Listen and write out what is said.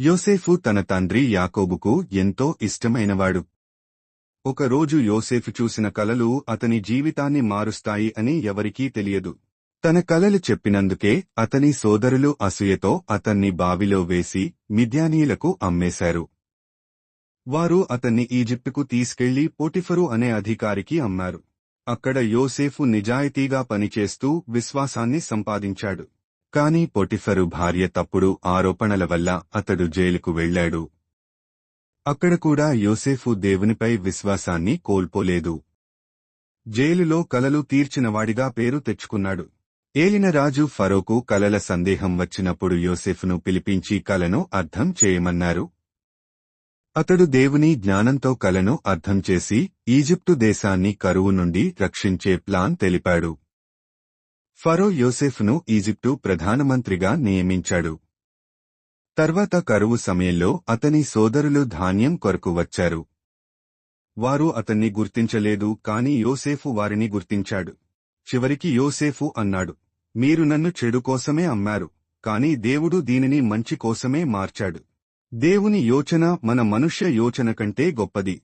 యోసేఫు తన తండ్రి యాకోబుకు ఎంతో ఇష్టమైనవాడు. ఒకరోజు యోసేఫు చూసిన కలలు అతని జీవితాన్ని మారుస్తాయి అని ఎవరికీ తెలియదు. తన కలలు చెప్పినందుకే అతని సోదరులు అసూయతో అతన్ని బావిలో వేసి మిద్యానీయులకు అమ్మేశారు. వారు అతన్ని ఈజిప్టుకు తీసుకెళ్ళి పోటిఫరు అనే అధికారికి అమ్మారు. అక్కడ యోసేఫు నిజాయితీగా పనిచేస్తూ విశ్వాసాన్ని సంపాదించాడు. కాని పొటిఫరు భార్య తప్పుడు ఆరోపణల వల్ల అతడు జైలుకు వెళ్ళాడు అక్కడ కూడా యోసేఫు దేవునిపై విశ్వాసాన్ని కోల్పోలేదు. జైలులో కలలు తీర్చినవాడిగా పేరు తెచ్చుకున్నాడు. ఏలిన రాజు ఫరోకు కలల సందేహం వచ్చినప్పుడు యోసేఫును పిలిపించి కలను అర్థం చేయమన్నారు. అతడు దేవుని జ్ఞానంతో కలను అర్థం చేసి ఈజిప్టు దేశాన్ని కరువు నుండి రక్షించే ప్లాన్ తెలిపాడు. ఫరో యోసెఫ్ను ఈజిప్టు ప్రధానమంత్రిగా నియమించాడు. తర్వాత కరువు సమయంలో అతని సోదరులు ధాన్యం కొరకు వచ్చారు. వారు అతన్ని గుర్తించలేదు కాని యోసేఫు వారిని గుర్తించాడు. చివరికి యోసేఫు అన్నాడు మీరు నన్ను చెడు కోసమే అమ్మారు కాని దేవుడు దీనిని మంచి కోసమే మార్చాడు. దేవుని యోచన మన మనుష్య యోచన కంటే గొప్పది.